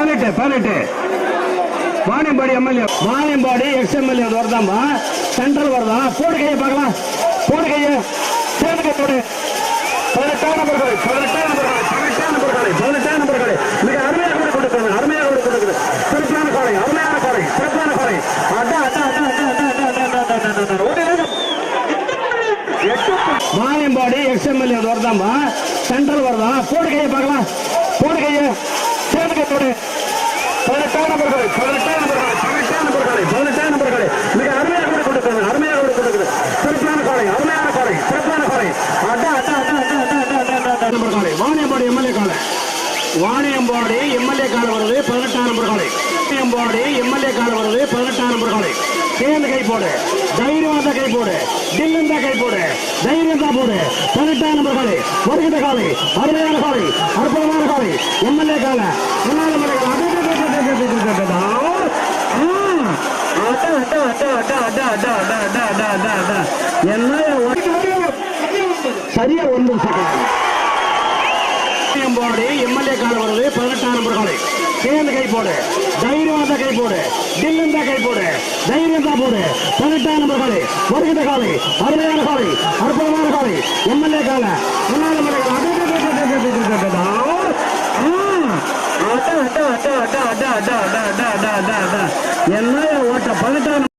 பதினெட்டு பதினெட்டு Vaniyambadi MLA Vaniyambadi ex MLA வருதாம்பா central வருதா போடு கையை பார்க்கலாம் போடு கையை சேர்ந்து கை போடு பதினெட்டாம் நம்பர் பதினெட்டாம் நம்பர் பதினெட்டாம் நம்பர் பதினெட்டாம் நம்பர் மிக அருமையாக கூட கொடுக்கிறது அருமையாக கூட கொடுக்கிறது சிறப்பான காலை அருமையான காலை சிறப்பான காலை அட்டா அட்டா அட்டா அட்டா அட்டா அட்டா அட்டா அட்டா அட்டா அட்டா ஓடி வேகம். எக்ஸ் எம்எல்ஏ வருதாம்பா சென்ட்ரல் வருதா போடு கையை பார்க்கலாம் போடு கையை பதினெட்டாம் நம்பர் பதினெட்டாம் நம்பர் பதினெட்டாம் நம்பர் மிக அருமையாக கூட கொடுக்குறது அருமையாக கூட கொடுக்குது சிறப்பான காலை அருமையான காலை சிறப்பான காலை அட்டா அட்டா அட்டா அட்டா அட்டா அட்டா அட்டா அட்டா நம்பர் காலை வாணியம்பாடி எம்எல்ஏ காலை வாணியம்பாடி எம்எல்ஏ கால வருது பதினெட்டாம் நம்பர் காலை வாணியம்பாடி எம்எல்ஏ கால வருது பதினெட்டாம் நம்பர் காலை சேர்ந்து கை போடு தைரியமா கை போடு டில்லந்தா கை போடு தைரியம் தான் போடு பதினெட்டாம் நம்பர் காலை ஒருகிட்ட காலை அருமையான காலை அற்புதமான காலை எம்எல்ஏ காலை முன்னாள் சரியா ஒன்பது செகண்ட் எம்எல்ஏ கால வருது பதினெட்டாம் நம்பர் காலை சேர்ந்து கை போடு தைரியம் வந்த கை போடு டில்லும் தான் கை போடு தைரியம் தான் போடு பதினெட்டாம் நம்பர் காலை வருகின்ற காலை அருமையான காலை அற்புதமான காலை எம்எல்ஏ கால முன்னாள் எல்லாம் ஓட்ட பதினெட்டாம்